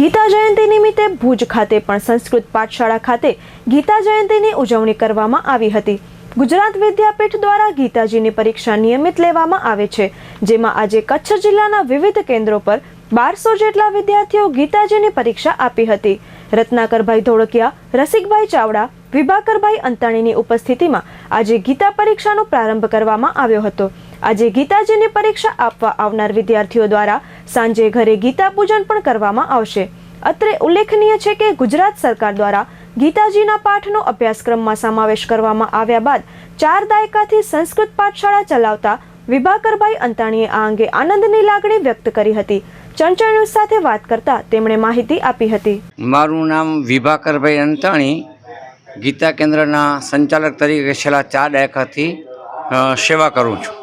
ગીતા જયંતિ નિમિત્તે ભુજ ખાતે પણ સંસ્કૃત પાઠશાળા ખાતે ગીતા જયંતિની ઉજવણી કરવામાં આવી હતી. ગુજરાત વિદ્યાપીઠ દ્વારા ગીતાજીની પરીક્ષા નિયમિત લેવામાં આવે છે, જેમાં આજે કચ્છ જિલ્લાના વિવિધ કેન્દ્રો પર બારસો જેટલા વિદ્યાર્થીઓ ગીતાજીની પરીક્ષા આપી હતી. રત્નાકરભાઈ ધોળકિયા, રસિકભાઈ ચાવડા, વિભાકરભાઈ અંતાણીની ઉપસ્થિતિમાં આજે ગીતા પરીક્ષાનો પ્રારંભ કરવામાં આવ્યો હતો. આજે ગીતાજીની પરીક્ષા આપવા આવનાર વિદ્યાર્થીઓ દ્વારા સાંજે ઘરે ગીતા પૂજન પણ કરવામાં આવશે. અત્રે ઉલ્લેખનીય છે કે ગુજરાત સરકાર દ્વારા ગીતાજીના પાઠનો અભ્યાસક્રમમાં સમાવેશ કરવામાં આવ્યા બાદ ચાર દાયકાથી સંસ્કૃત પાઠશાળા ચલાવતા વિભાકરભાઈ અંતાણીએ આ અંગે આનંદની લાગણી વ્યક્ત કરી હતી. ચંચળ ન્યૂઝ સાથે વાત કરતા તેમણે માહિતી આપી હતી. મારું નામ વિભાકરભાઈ અંતાણી, ગીતા કેન્દ્રના સંચાલક તરીકે છેલ્લા ચાર દાયકાથી સેવા કરું છું.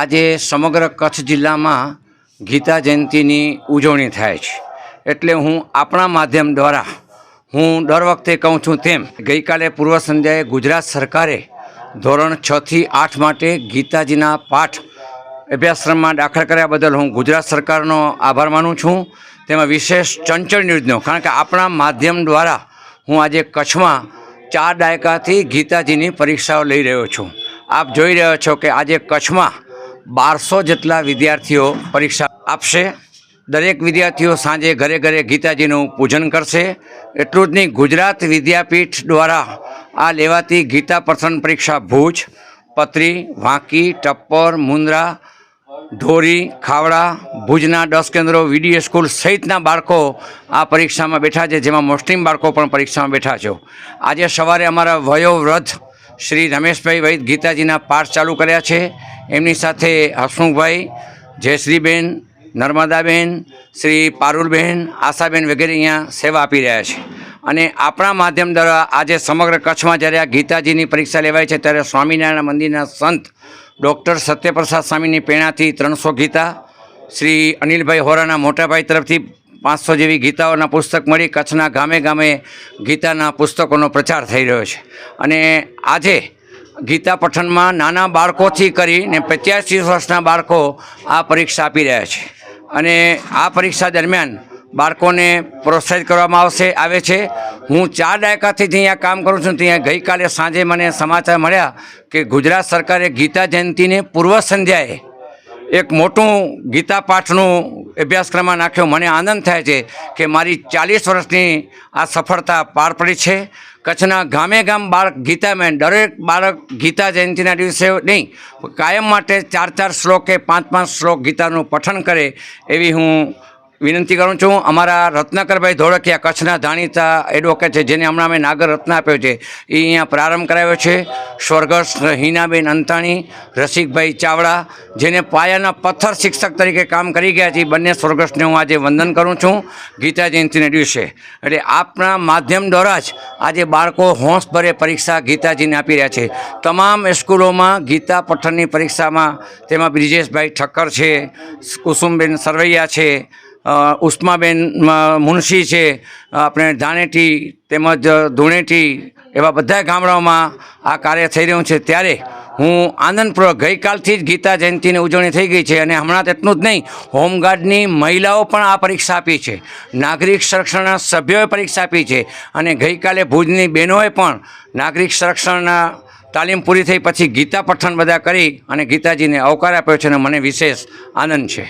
આજે સમગ્ર કચ્છ જિલ્લામાં ગીતા જયંતિની ઉજવણી થાય છે. એટલે હું આપણા માધ્યમ દ્વારા હું દર વખતે કહું છું તેમ, ગઈકાલે પૂર્વ સંધ્યાએ ગુજરાત સરકારે ધોરણ છથી આઠ માટે ગીતાજીના પાઠ અભ્યાસક્રમમાં દાખલ કર્યા બદલ હું ગુજરાત સરકારનો આભાર માનું છું. તેમાં વિશેષ ચંચળ ન્યૂઝનો, કારણ કે આપણા માધ્યમ દ્વારા હું આજે કચ્છમાં ચાર દાયકાથી ગીતાજીની પરીક્ષાઓ લઈ રહ્યો છું. આપ જોઈ રહ્યો છો કે આજે કચ્છમાં બારસો જેટલા વિદ્યાર્થીઓ પરીક્ષા આપશે. દરેક વિદ્યાર્થીઓ સાંજે ઘરે ઘરે ગીતાજીનું પૂજન કરશે. એટલું જ નહીં, ગુજરાત વિદ્યાપીઠ દ્વારા આ લેવાતી ગીતા પ્રસન્ન પરીક્ષા ભુજ પત્રી વાંકી, ટપ્પર, મુન્દ્રા, ધોરી, ખાવડા, ભુજના દસ કેન્દ્રો વીડીએ સ્કૂલ સહિતના બાળકો આ પરીક્ષામાં બેઠા છે, જેમાં મુસ્લિમ બાળકો પણ પરીક્ષામાં બેઠા છે. આજે સવારે અમારા વયોવ્રત શ્રી રમેશભાઈ વૈદ ગીતાજીના પાઠ ચાલુ કર્યા છે. એમની સાથે હસમુખભાઈ જયશ્રીબેન નર્મદાબેન, શ્રી પારુલબેન, આશાબેન વગેરે અહીંયા સેવા આપી રહ્યા છે. અને આપણા માધ્યમ દ્વારા આજે સમગ્ર કચ્છમાં જ્યારે આ ગીતાજીની પરીક્ષા લેવાય છે, ત્યારે સ્વામિનારાયણ મંદિરના સંત ડૉક્ટર સત્યપ્રસાદ સ્વામીની પ્રેરણાથી ત્રણસો ગીતા, શ્રી અનિલભાઈ હોરાના મોટાભાઈ તરફથી પાંચસો જેવી ગીતાઓના પુસ્તક મળી, કચ્છના ગામે ગામે ગીતાના પુસ્તકોનો પ્રચાર થઈ રહ્યો છે. અને આજે ગીતા પઠનમાં નાના બાળકોથી કરીને પચાસી વર્ષના બાળકો આ પરીક્ષા આપી રહ્યા છે. અને આ પરીક્ષા દરમિયાન બાળકોને પ્રોત્સાહિત કરવામાં આવશે, આવે છે. હું ચાર દાયકાથી અહીંયા કામ કરું છું, ત્યાં ગઈકાલે સાંજે મને સમાચાર મળ્યા કે ગુજરાત સરકારે ગીતા જયંતિને પૂર્વ સંધ્યાએ એક મોટું ગીતા પાઠનું અભ્યાસક્રમમાં નાખ્યો. મને આનંદ થાય છે કે મારી ચાલીસ વર્ષની આ સફળતા પાર પડી છે. કચ્છના ગામે ગામ બાળક ગીતામેન દરેક બાળક ગીતા જયંતિના દિવસે નહીં, કાયમ માટે ચાર ચાર શ્લોક પાંચ પાંચ શ્લોક ગીતાનું પઠન કરે એવી હું વિનંતી કરું છું, અમારા રત્નાકરભાઈ ધોળકિયા કચ્છના જાણીતા એડવોકેટ છે, જેને હમણાં અમે નાગર રત્ન આપ્યો છે એ અહીંયા પ્રારંભ કરાવ્યો છે. સ્વર્ગસ્થ હિનાબેન અંતાણી, રસિકભાઈ ચાવડા, જેને પાયાના પથ્થર શિક્ષક તરીકે કામ કરી ગયા છે બંને સ્વર્ગસ્થને હું આજે વંદન કરું છું. ગીતા જયંતિને દિવસે. એટલે આપણા માધ્યમ દ્વારા જ આજે બાળકો હોંશભરે પરીક્ષા ગીતાજીને આપી રહ્યા છે. તમામ સ્કૂલોમાં ગીતા પઠનની પરીક્ષામાં તેમાં બ્રિજેશભાઈ ઠક્કર છે, કુસુમબેન સરવૈયા છે ઉષ્માબેન મુનશી છે આપણે ધાણેટી તેમજ ધૂણેટી એવા બધા ગામડાઓમાં આ કાર્ય થઈ રહ્યું છે. ત્યારે હું આનંદપૂર્વક ગઈકાલથી જ ગીતા જયંતિની ઉજવણી થઈ ગઈ છે અને હમણાં તેટલું જ નહીં, હોમગાર્ડની મહિલાઓ પણ આ પરીક્ષા આપી છે. નાગરિક સંરક્ષણના સભ્યોએ પરીક્ષા આપી છે અને ગઈકાલે ભુજની બહેનોએ પણ નાગરિક સંરક્ષણના તાલીમ પૂરી થઈ પછી ગીતા પઠન બધા કરી અને ગીતાજીને આવકાર આપ્યો છે અને મને વિશેષ આનંદ છે.